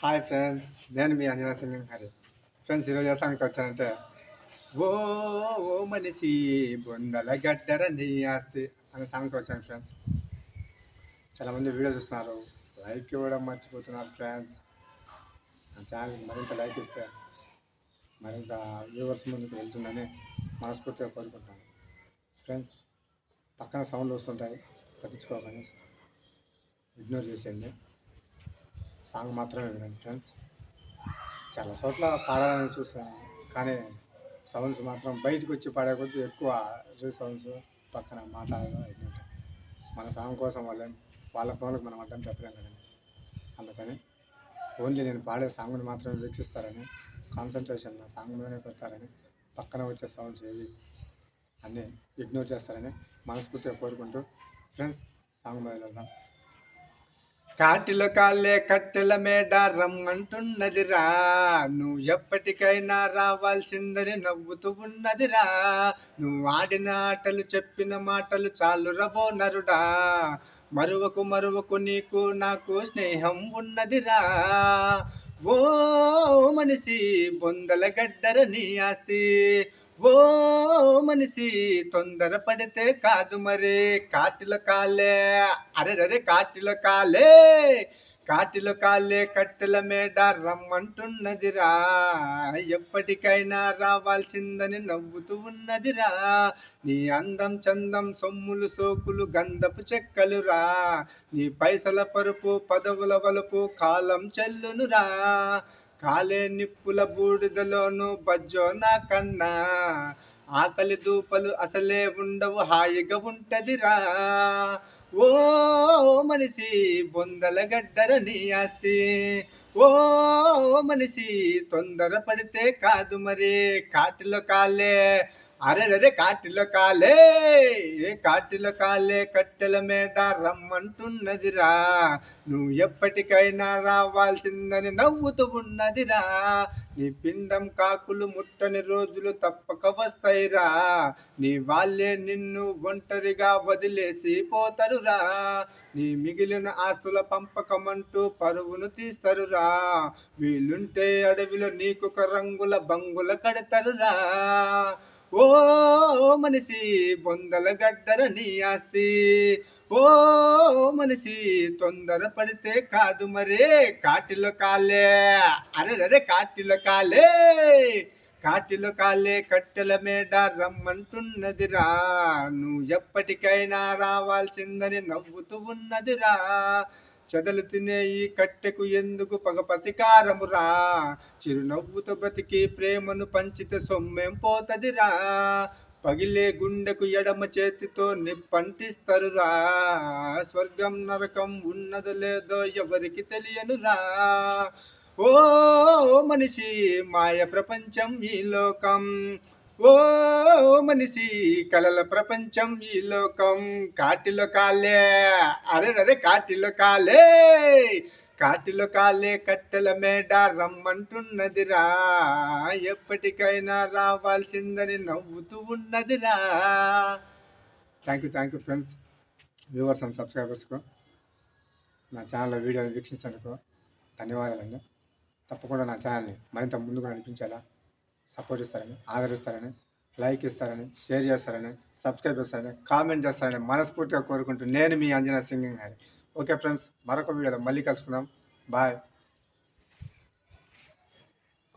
Hi friends నేను మీ Anjana Singh Hari. Friends ఈరోజు వ్యవసాయానికి వచ్చానంటే ఓ ఓ మనిషి బొందల గడ్డర నీ ఆస్తి అనే సాంగ్కి వచ్చాను ఫ్రెండ్స్ చాలామంది వీడియో చూస్తున్నారు. లైక్ ఇవ్వడం మర్చిపోతున్నారు ఫ్రెండ్స్ నా ఛానల్కి మరింత లైక్ ఇస్తే మరింత వ్యూవర్స్ ముందుకు వెళ్తుందని మనస్ఫూర్తిగా కోరుకుంటున్నాను. ఫ్రెండ్స్ పక్కన సౌండ్లు వస్తుంటాయి. పట్టించుకోకండి ఇగ్నోర్ చేసేయండి. సాంగ్ మాత్రమే వినండి ఫ్రెండ్స్. చాలా చోట్ల పాడాలని చూసాను కానీ సౌండ్స్ మాత్రం బయటకు వచ్చి పాడే కొద్దీ ఎక్కువ రీ సౌండ్స్ పక్కన మాట్లాడడం మన సాంగ్ కోసం వాళ్ళ వాళ్ళ ఫోన్లకు మనం అడ్డం చెప్పలేం కదండి. అందుకని ఓన్లీ నేను పాడే సాంగ్ని మాత్రమే వీక్షిస్తారని కాన్సన్ట్రేషన్ నా సాంగ్ మీదనే పెడతారని పక్కన వచ్చే సౌండ్స్ ఏవి అన్నీ ఇగ్నోర్ చేస్తారని మనస్ఫూర్తిగా కోరుకుంటూ ఫ్రెండ్స్ సాంగ్ మీద వెళ్దాం. కాటిలో కాళ్ళే కట్టెల మేడ రమ్మంటున్నదిరా. నువ్వు ఎప్పటికైనా రావాల్సిందని నవ్వుతూ ఉన్నదిరా. నువ్వు ఆడిన ఆటలు చెప్పిన మాటలు చాలు రబో నరుడా మరువకు మరువకు నీకు నాకు స్నేహం ఉన్నదిరా. ఓ మనిషి బొందల గడ్డర నీ ఆస్తి. ఓ మనిషి తొందర పడితే కాదు మరి కాటిలో కాలే అరే అరే కాటిలో కాలే కాటిలో కాలే కట్టెల మేడ రమ్మంటున్నదిరా. ఎప్పటికైనా రావాల్సిందని నవ్వుతూ ఉన్నదిరా. నీ అందం చందం సొమ్ములు సోకులు గంధపు చెక్కలురా. నీ పైసల పరుపు పదవుల వలుపు కాలం చెల్లునురా. కాలే నిప్పుల బూడిదలోను బజ్జో నా కన్నా. ఆకలి దూపలు అసలే ఉండవు హాయిగా ఉంటదిరా. ఓ మనిషి బొందల గడ్డర నీ ఆస్తి. ఓ మనిషి తొందర పడితే కాదు మరి కాటిలో కాలే అరెరే కాటిలో కాలే ఏ కాటిలో కాలే కట్టెల మీద రమ్మంటున్నదిరా. నువ్వు ఎప్పటికైనా రావాల్సిందని నవ్వుతూ ఉన్నదిరా. నీ పిండం కాకులు ముట్టని రోజులు తప్పక వస్తాయిరా. నీ వాళ్ళే నిన్ను ఒంటరిగా వదిలేసి పోతరురా. నీ మిగిలిన ఆస్తుల పంపకమంటూ పరువును తీస్తరురా. వీలుంటే అడవిలో నీకొక రంగుల బంగుల కడతరురా. ఓ మనిషి బొందల గడ్డర నీ ఆస్తి. ఓ మనిషి తొందర పడితే కాదు మరే కాటిలో కాలే. అరే అరే కాటిలో కాలే. కాటిలో కాలే కట్టెల మేడ రమ్మంటున్నదిరా. నువ్వు ఎప్పటికైనా రావాల్సిందని నవ్వుతూ ఉన్నదిరా. చెదలు తినే ఈ కట్టెకు ఎందుకు పగ ప్రతికారమురా? చిరునవ్వుతో బతికి ప్రేమను పంచితే సొమ్మేం పోతదిరా? పగిలే గుండెకు ఎడమ చేతితో నిప్పంటిస్తరురా? స్వర్గం నరకం ఉన్నదో లేదో ఎవరికి తెలియనురా? ఓ మనిషి మాయ ప్రపంచం ఈ లోకం. ఓ మనిషి కలల ప్రపంచం ఈ లోకం. కాటిలో కాలే అరే అరే కాటిలో కాలే కాటిలో కాలే కట్టెల మేడ రమ్మంటున్నదిరా. ఎప్పటికైనా రావాల్సిందని నవ్వుతూ ఉన్నదిరా. Thank you thank you friends viewers and సబ్స్క్రైబర్స్కు నా ఛానల్లో వీడియోని వీక్షించినందుకు ధన్యవాదాలండి. తప్పకుండా నా ఛానల్ని మరింత ముందుగా అనిపించాలా సపోర్ట్ ఇస్తారని ఆదరిస్తారని లైక్ ఇస్తారని షేర్ చేస్తారని సబ్స్క్రైబ్ చేస్తారని కామెంట్ చేస్తారని మనస్ఫూర్తిగా కోరుకుంటూ నేను మీ అంజనా సింగింగ్ గారి ఓకే ఫ్రెండ్స్ మరొక వీడియోలో మళ్ళీ కలుసుకుందాం. బాయ్.